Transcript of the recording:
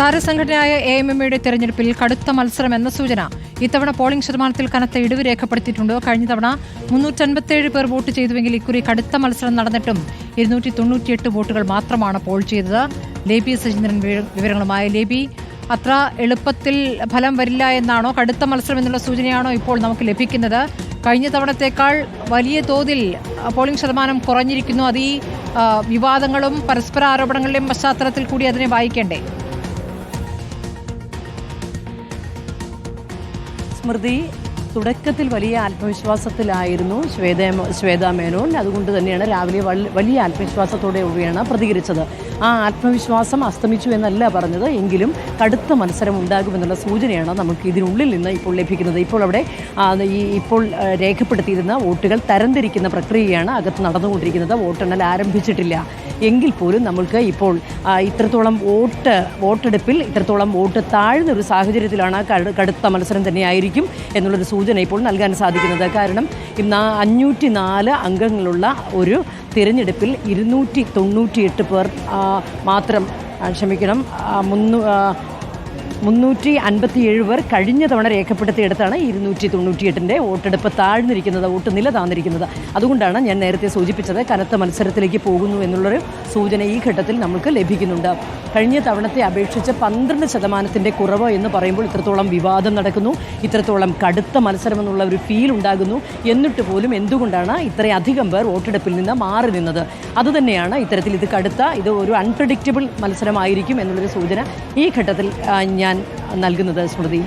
താരസംഘടനയായ A M എമ്മയുടെ തെരഞ്ഞെടുപ്പിൽ കടുത്ത മത്സരം എന്ന സൂചന. ഇത്തവണ പോളിംഗ് ശതമാനത്തിൽ കനത്ത ഇടിവ് രേഖപ്പെടുത്തിയിട്ടുണ്ട്? കഴിഞ്ഞ തവണ മുന്നൂറ്റൻപത്തേഴ് പേർ വോട്ട് ചെയ്തുവെങ്കിൽ ഇക്കുറി കടുത്ത മത്സരം നടന്നിട്ടും ഇരുന്നൂറ്റി തൊണ്ണൂറ്റിയെട്ട് വോട്ടുകൾ മാത്രമാണ് പോൾ ചെയ്തത്. ലേബി സജീന്ദ്രൻ വിവരങ്ങളുമായി. ലേബി അത്ര എളുപ്പത്തിൽ ഫലം വരില്ല എന്നാണോ? കടുത്ത മത്സരം എന്നുള്ള സൂചനയാണോ ഇപ്പോൾ നമുക്ക് ലഭിക്കുന്നത്? കഴിഞ്ഞ തവണത്തേക്കാൾ വലിയ തോതിൽ പോളിംഗ് ശതമാനം കുറഞ്ഞിരിക്കുന്നു. അത് ഈ വിവാദങ്ങളും പരസ്പര ആരോപണങ്ങളുടെയും പശ്ചാത്തലത്തിൽ കൂടി അതിനെ വായിക്കേണ്ടേ? സ്മൃതി തുടക്കത്തിൽ വലിയ ആത്മവിശ്വാസത്തിലായിരുന്നു ശ്വേത ശ്വേത മേനോൻ. അതുകൊണ്ട് തന്നെയാണ് രാവിലെ വലിയ ആത്മവിശ്വാസത്തോടെ ആത്മവിശ്വാസത്തോടെയാണ് പ്രതികരിച്ചത്. ആ ആത്മവിശ്വാസം അസ്തമിച്ചു എന്നല്ല പറഞ്ഞത്. എങ്കിലും കടുത്ത മത്സരം ഉണ്ടാകുമെന്നുള്ള സൂചനയാണ് നമുക്ക് ഇതിനുള്ളിൽ നിന്ന് ഇപ്പോൾ ലഭിക്കുന്നത്. ഇപ്പോൾ അവിടെ ഈ ഇപ്പോൾ രേഖപ്പെടുത്തിയിരുന്ന വോട്ടുകൾ തരംതിരിക്കുന്ന പ്രക്രിയയാണ് അകത്ത് നടന്നുകൊണ്ടിരിക്കുന്നത്. വോട്ടെണ്ണൽ ആരംഭിച്ചിട്ടില്ല. എങ്കിൽ പോലും നമ്മൾക്ക് ഇപ്പോൾ ഇത്രത്തോളം വോട്ട് വോട്ടെടുപ്പിൽ ഇത്രത്തോളം വോട്ട് താഴ്ന്ന ഒരു സാഹചര്യത്തിലാണ് കടു- കടുത്ത മത്സരം തന്നെയായിരിക്കും എന്നുള്ളൊരു സൂചന ഇപ്പോൾ നൽകാൻ സാധിക്കുന്നത്. കാരണം ഇന്ന് അഞ്ഞൂറ്റി നാല് അംഗങ്ങളുള്ള ഒരു തിരഞ്ഞെടുപ്പിൽ ഇരുന്നൂറ്റി തൊണ്ണൂറ്റിയെട്ട് പേർ മാത്രം ക്ഷമിക്കണം മുന്നൂ മുന്നൂറ്റി അൻപത്തിയേഴ് പേർ കഴിഞ്ഞ തവണ രേഖപ്പെടുത്തിയെടുത്താണ് ഇരുന്നൂറ്റി തൊണ്ണൂറ്റിയെട്ടിന്റെ വോട്ടെടുപ്പ് താഴ്ന്നിരിക്കുന്നത് വോട്ട് നില താഴ്ന്നിരിക്കുന്നത് അതുകൊണ്ടാണ് ഞാൻ നേരത്തെ സൂചിപ്പിച്ചത് കനത്ത മത്സരത്തിലേക്ക് പോകുന്നു എന്നുള്ളൊരു സൂചന ഈ ഘട്ടത്തിൽ നമുക്ക് ലഭിക്കുന്നുണ്ട്. കഴിഞ്ഞ തവണത്തെ അപേക്ഷിച്ച് പന്ത്രണ്ട് ശതമാനത്തിന്റെ കുറവ് എന്ന് പറയുമ്പോൾ ഇത്രത്തോളം വിവാദം നടക്കുന്നു. ഇത്രത്തോളം കടുത്ത മത്സരമെന്നുള്ള ഒരു ഫീൽ ഉണ്ടാകുന്നു. എന്നിട്ട് പോലും എന്തുകൊണ്ടാണ് ഇത്രയധികം പേർ വോട്ടെടുപ്പിൽ നിന്ന് മാറി നിന്നത്? അതുതന്നെയാണ് ഇത്തരത്തിൽ ഇത് കടുത്ത ഇത് ഒരു അൺപ്രഡിക്റ്റബിൾ മത്സരമായിരിക്കും എന്നുള്ളൊരു സൂചന ഈ ഘട്ടത്തിൽ ഞാൻ നൽകുന്നത് സ്മൃതി.